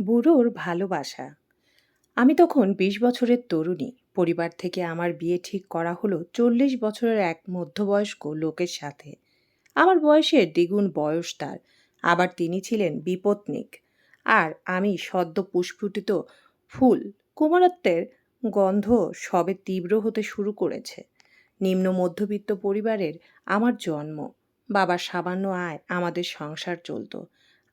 বুড়োর ভালোবাসা। আমি তখন বিশ বছরের তরুণী। পরিবার থেকে আমার বিয়ে ঠিক করা হলো চল্লিশ বছরের এক মধ্যবয়স্ক লোকের সাথে। আমার বয়সের দ্বিগুণ বয়স তার। আবার তিনি ছিলেন বিপত্নিক। আর আমি সদ্য পুষ্পুটিত ফুল, কুমারত্বের গন্ধ সবে তীব্র হতে শুরু করেছে। নিম্ন মধ্যবিত্ত পরিবারের আমার জন্ম। বাবার সামান্য আয় আমাদের সংসার চলতো।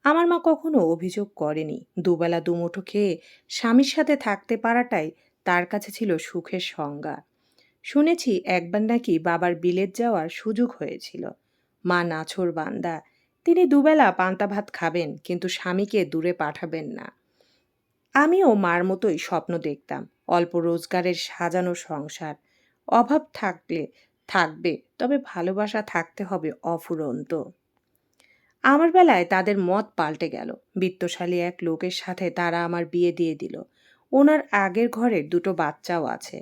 আমার মা কখনো অভিযোগ করেনি। দুবেলা দুমুঠো খেয়ে স্বামীর সাথে থাকতে পারাটাই তার কাছে ছিল সুখের সংজ্ঞা। শুনেছি একবার নাকি বাবার বিলেত যাওয়ার সুযোগ হয়েছিল। মা নাছর বান্দা। তিনি দুবেলা পান্তা ভাত খাবেন, কিন্তু স্বামীকে দূরে পাঠাবেন না। আমিও মার মতোই স্বপ্ন দেখতাম, অল্প রোজগারের সাজানো সংসার। অভাব থাকলে থাকবে, তবে ভালোবাসা থাকতে হবে অফুরন্ত। আমার বেলায় তাদের মত পাল্টে গেল। বিত্তশালী এক লোকের সাথে তারা আমার বিয়ে দিয়ে দিল। ওনার আগের ঘরের দুটো বাচ্চাও আছে।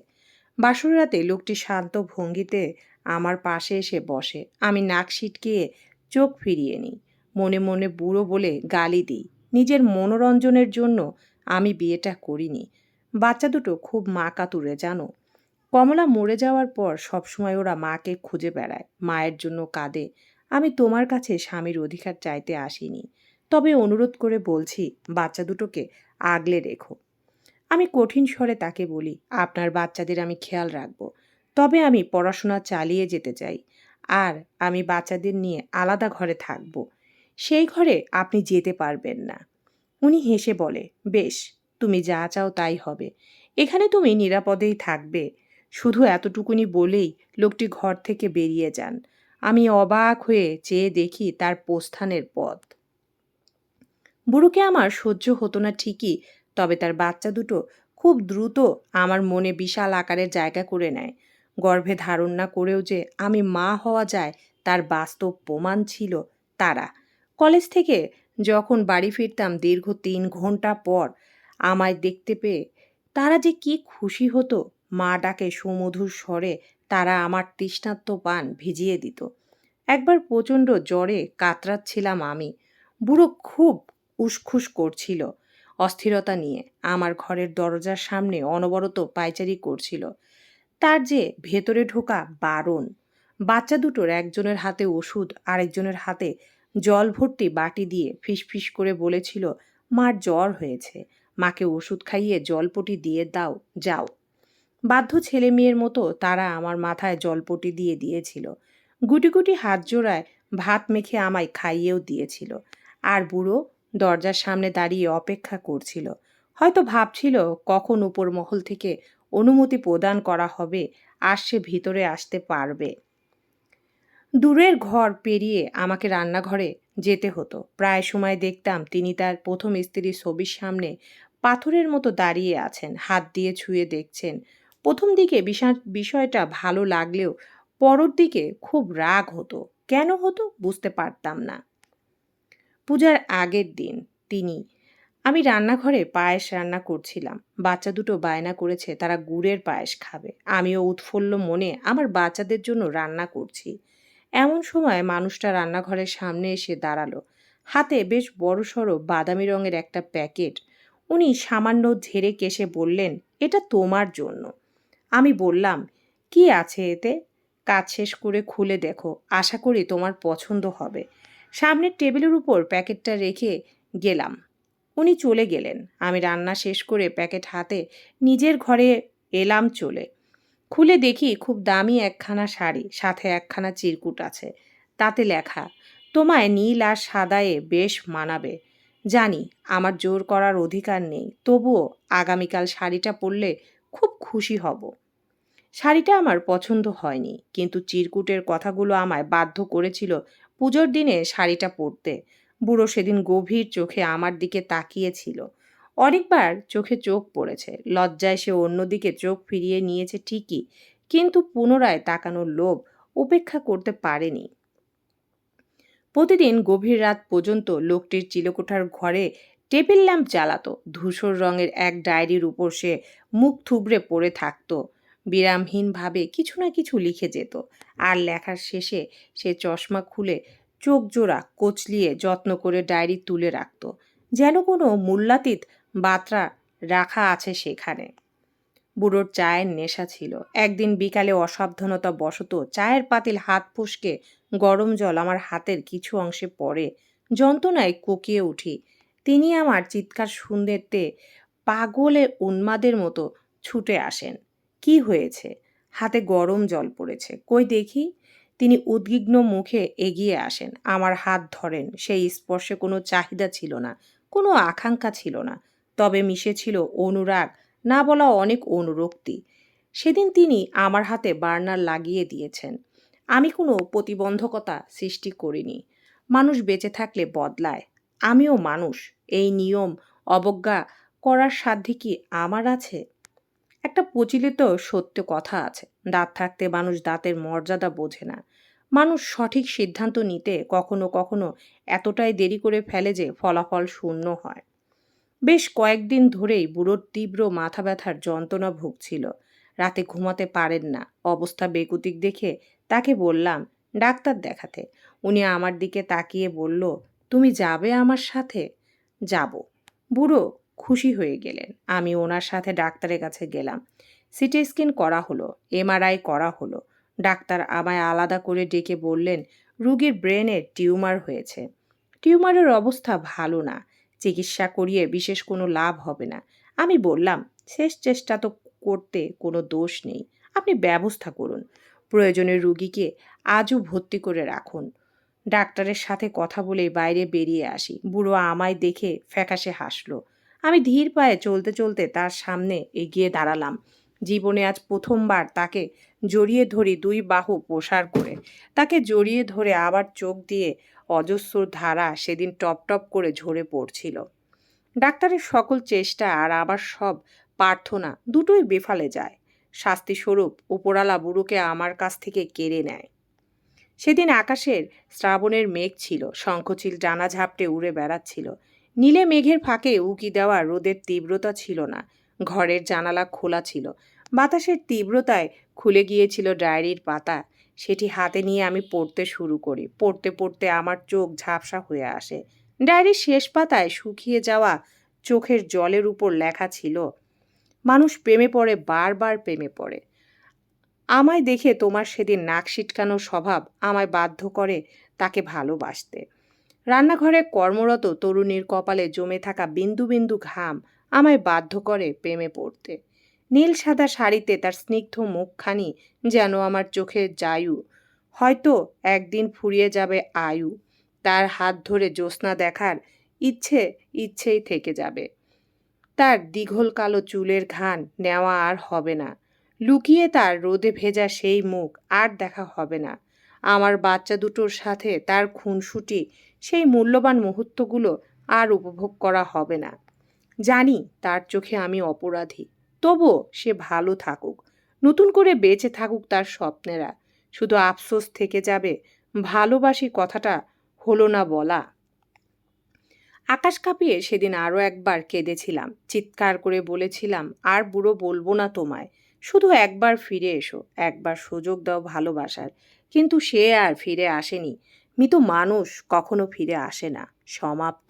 বাসর রাতে লোকটি শান্ত ভঙ্গিতে আমার পাশে এসে বসে। আমি নাক সিটকিয়ে চোখ ফিরিয়ে নিই। মনে মনে বুড়ো বলে গালি দিই। নিজের মনোরঞ্জনের জন্য আমি বিয়েটা করিনি। বাচ্চা দুটো খুব মা কাতুরে জানো? কমলা মরে যাওয়ার পর সবসময় ওরা মাকে খুঁজে বেড়ায়। মায়ের জন্য কাঁদে। আমি তোমার কাছে স্বামীর অধিকার চাইতে আসিনি। তবে অনুরোধ করে বলছি, বাচ্চা দুটোকে আগলে রেখো। আমি কঠিন স্বরে তাকে বলি, আপনার বাচ্চাদের আমি খেয়াল রাখব। তবে আমি পড়াশোনা চালিয়ে যেতে চাই। আর আমি বাচ্চাদের নিয়ে আলাদা ঘরে থাকব। সেই ঘরে আপনি যেতে পারবেন না। উনি হেসে বলে, বেশ, তুমি যা চাও তাই হবে। এখানে তুমি নিরাপদেই থাকবে। শুধু এতটুকুনি বলেই লোকটি ঘর থেকে বেরিয়ে যান। আমি অবাক হয়ে চেয়ে দেখি তার প্রস্থানের পথ। বুড়োকে আমার সহ্য হতো না ঠিকই, তবে তার বাচ্চা দুটো খুব দ্রুত আমার মনে বিশাল আকারের জায়গা করে নেয়। গর্ভে ধারণ না করেও যে আমি মা হওয়া যায়, তার বাস্তব প্রমাণ ছিল তারা। কলেজ থেকে যখন বাড়ি ফিরতাম দীর্ঘ তিন ঘণ্টা পর আমায় দেখতে পেয়ে তারা যে কি খুশি হতো, মা ডাকে সুমধুর স্বরে তারা আমার তৃষ্ণাত্ম পান ভিজিয়ে দিত। একবার প্রচণ্ড জ্বরে কাতরাচ্ছিলাম আমি। বুড়ো খুব উসখুস করছিল অস্থিরতা নিয়ে। আমার ঘরের দরজার সামনে অনবরত পায়চারি করছিল। তার যে ভেতরে ঢোকা বারণ। বাচ্চা দুটোর একজনের হাতে ওষুধ, আরেকজনের হাতে জল ভর্তি বাটি দিয়ে ফিসফিস করে বলেছিল, মার জ্বর হয়েছে। মাকে ওষুধ খাইয়ে জলপটি দিয়ে দাও, যাও। বাধ্য ছেলে মেয়ের মতো তারা আমার মাথায় জলপটি দিয়ে দিয়েছিল। গুটি গুটি হাত জোড়ায় ভাত মেখে আমায় খাইয়েও দিয়েছিল। আর বুড়ো দরজার সামনে দাঁড়িয়ে অপেক্ষা করছিল। হয়তো ভাবছিল কখন উপর মহল থেকে অনুমতি প্রদান করা হবে আর সে ভিতরে আসতে পারবে। দূরের ঘর পেরিয়ে আমাকে রান্নাঘরে যেতে হতো। প্রায় সময় দেখতাম তিনি তার প্রথম স্ত্রীর ছবির সামনে পাথরের মতো দাঁড়িয়ে আছেন, হাত দিয়ে ছুঁয়ে দেখছেন। প্রথম দিকে বিষয়টা ভালো লাগলেও পরের দিকে খুব রাগ হতো। কেন হতো বুঝতে পারতাম না। পূজার আগের দিন তিনি, আমি রান্নাঘরে পায়েস রান্না করছিলাম। বাচ্চা দুটো বায়না করেছে, তারা গুড়ের পায়েস খাবে। আমিও উৎফুল্ল মনে আমার বাচ্চাদের জন্য রান্না করছি। এমন সময় মানুষটা রান্নাঘরের সামনে এসে দাঁড়াল। হাতে বেশ বড়সড় বাদামি রঙের একটা প্যাকেট। উনি সামান্য ঝেড়ে কেসে বললেন, এটা তোমার জন্য। আমি বললাম, কি আছে এতে? কাজ শেষ করে খুলে দেখো, আশা করি তোমার পছন্দ হবে। সামনের টেবিলের উপর প্যাকেটটা রেখে গেলাম। উনি চলে গেলেন। আমি রান্না শেষ করে প্যাকেট হাতে নিজের ঘরে এলাম চলে। খুলে দেখি খুব দামি একখানা শাড়ি, সাথে একখানা চিরকুট আছে। তাতে লেখা, তোমায় নীল আর সাদায়ে বেশ মানাবে। জানি আমার জোর করার অধিকার নেই, তবুও আগামীকাল শাড়িটা পরলে খুব খুশি হব। শাড়িটা আমার পছন্দ হয়নি, কিন্তু চিরকুটের কথাগুলো আমায় বাধ্য করেছিল পুজোর দিনে শাড়িটা পরতে। বুড়ো সেদিন গভীর চোখে আমার দিকে তাকিয়েছিল। অনেকবার চোখে চোখ পড়েছে, লজ্জায় সে অন্যদিকে চোখ ফিরিয়ে নিয়েছে ঠিকই, কিন্তু পুনরায় তাকানোর লোভ উপেক্ষা করতে পারেনি। প্রতিদিন গভীর রাত পর্যন্ত লোকটির চিলকোঠার ঘরে টেবিল ল্যাম্প জ্বালাতো, ধূসর রঙের এক ডায়েরির উপর সে মুখ থুবড়ে পড়ে থাকতো। বিরামহীনভাবে কিছু না কিছু লিখে যেত। আর লেখার শেষে সে চশমা খুলে চোখ জোড়া কোচলিয়ে যত্ন করে ডায়েরি তুলে রাখত, যেন কোনো মূল্যাতীত বাত্রা রাখা আছে সেখানে। বুড়োর চায়ের নেশা ছিল। একদিন বিকালে অসাবধানতা বশত চায়ের পাতিল হাত ফুসকে গরম জল আমার হাতের কিছু অংশে পড়ে, যন্ত্রণায় কোকিয়ে উঠি। তিনি আমার চিৎকার শুনতে পাগলের উন্মাদের মতো ছুটে আসেন। কি হয়েছে? হাতে গরম জল পড়েছে। কই দেখি? তিনি উদ্বিগ্ন মুখে এগিয়ে আসেন। আমার হাত ধরেন। সেই স্পর্শে কোনো চাহিদা ছিল না, কোনো আকাঙ্ক্ষা ছিল না। তবে মিশে ছিল অনুরাগ, না বলা অনেক অনুরক্তি। সেদিন তিনি আমার হাতে বার্নার লাগিয়ে দিয়েছেন। আমি কোনো প্রতিবন্ধকতা সৃষ্টি করিনি। মানুষ বেঁচে থাকলে বদলায়। আমিও মানুষ। এই নিয়ম অবজ্ঞা করার সাধ্যে কি আমার আছে? একটা প্রচলিত সত্য কথা আছে। দাঁত থাকতে মানুষ দাঁতের মর্যাদা বোঝে না। মানুষ সঠিক সিদ্ধান্ত নিতে কখনো কখনো এতটাই দেরি করে ফেলে যে ফলাফল শূন্য হয়। বেশ কয়েকদিন ধরেই বুড়োর তীব্র মাথা ব্যথার যন্ত্রণা ভুগছিল। রাতে ঘুমাতে পারেন না। অবস্থা বেকুতিক দেখে তাকে বললাম, ডাক্তার দেখাতে। উনি আমার দিকে তাকিয়ে বলল, তুমি যাবে আমার সাথে? যাব। বুড়ো খুশি হয়ে গেলেন। আমি ওনার সাথে ডাক্তারের কাছে গেলাম। সিটি স্ক্যান করা হলো, এমআরআই করা হলো। ডাক্তার আমায় আলাদা করে ডেকে বললেন, রুগীর ব্রেনে টিউমার হয়েছে। টিউমারের অবস্থা ভালো না। চিকিৎসা করিয়ে বিশেষ কোনো লাভ হবে না। আমি বললাম, শেষ চেষ্টা তো করতে কোনো দোষ নেই। আপনি ব্যবস্থা করুন। প্রয়োজনে রুগীকে আজও ভর্তি করে রাখুন। ডাক্তারের সাথে কথা বলে বাইরে বেরিয়ে আসি। বুড়ো আমায় দেখে ফ্যাকাশে হাসলো। আমি ধীর পায়ে চলতে চলতে তার সামনে এগিয়ে দাঁড়ালাম। জীবনে আজ প্রথমবার তাকে জড়িয়ে ধরি দুই বাহু প্রসার করে। তাকে জড়িয়ে ধরে আবার চোখ দিয়ে অজস্র ধারা সেদিন টপ টপ করে ঝরে পড়ছিল। ডাক্তারের সকল চেষ্টা আর আবার সব প্রার্থনা দুটোই বেফালে যায়। শাস্তিস্বরূপ উপরালা বুড়োকে আমার কাছ থেকে কেড়ে নেয়। সেদিন আকাশের শ্রাবণের মেঘ ছিল, শঙ্খচিল ডানা ঝাপটে উড়ে বেড়াচ্ছিল। নীলে মেঘের ফাঁকে উকি দেওয়া রোদের তীব্রতা ছিল না। ঘরের জানালা খোলা ছিল। বাতাসের তীব্রতায় খুলে গিয়েছিল ডায়েরির পাতা। সেটি হাতে নিয়ে আমি পড়তে শুরু করি। পড়তে পড়তে আমার চোখ ঝাপসা হয়ে আসে। ডায়েরির শেষ পাতায় শুকিয়ে যাওয়া চোখের জলের উপর লেখা ছিল, মানুষ প্রেমে পড়ে, বারবার প্রেমে পড়ে। আমায় দেখে তোমার সেদিন নাক সিটকানোর স্বভাব আমায় বাধ্য করে তাকে ভালোবাসতে। রান্নাঘরে কর্মরত তরুণীর কপালে জমে থাকা বিন্দু বিন্দু ঘাম আমায় বাধ্য করে প্রেমে পড়তে। নীল সাদা শাড়িতে তার স্নিগ্ধ মুখখানি যেন আমার চোখের জায়ু হয়তো একদিন ফুরিয়ে যাবে আয়ু। তার হাত ধরে জ্যোৎস্না দেখার ইচ্ছে ইচ্ছেই থেকে যাবে। তার দীঘল কালো চুলের ঘান নেওয়া আর হবে না। লুকিয়ে তার রোদে ভেজা সেই মুখ আর দেখা হবে না। আমার বাচ্চা দুটোর সাথে তার খুনসুটি, সেই মূল্যবান মুহূর্তগুলো আর উপভোগ করা হবে না। জানি তার চোখে আমি অপরাধী, তবুও সে ভালো থাকুক। নতুন করে বেঁচে থাকুক তার স্বপ্নেরা। শুধু আফসোস থেকে যাবে, ভালোবাসি কথাটা হলো না বলা। আকাশ কাঁপিয়ে সেদিন আরও একবার কেঁদেছিলাম, চিৎকার করে বলেছিলাম, আর বুড়ো বলব না তোমায়। শুধু একবার ফিরে এসো, একবার সুযোগ দাও ভালোবাসার। কিন্তু সে আর ফিরে আসেনি। মৃত মানুষ কখনো ফিরে আসে না, সমাপ্ত।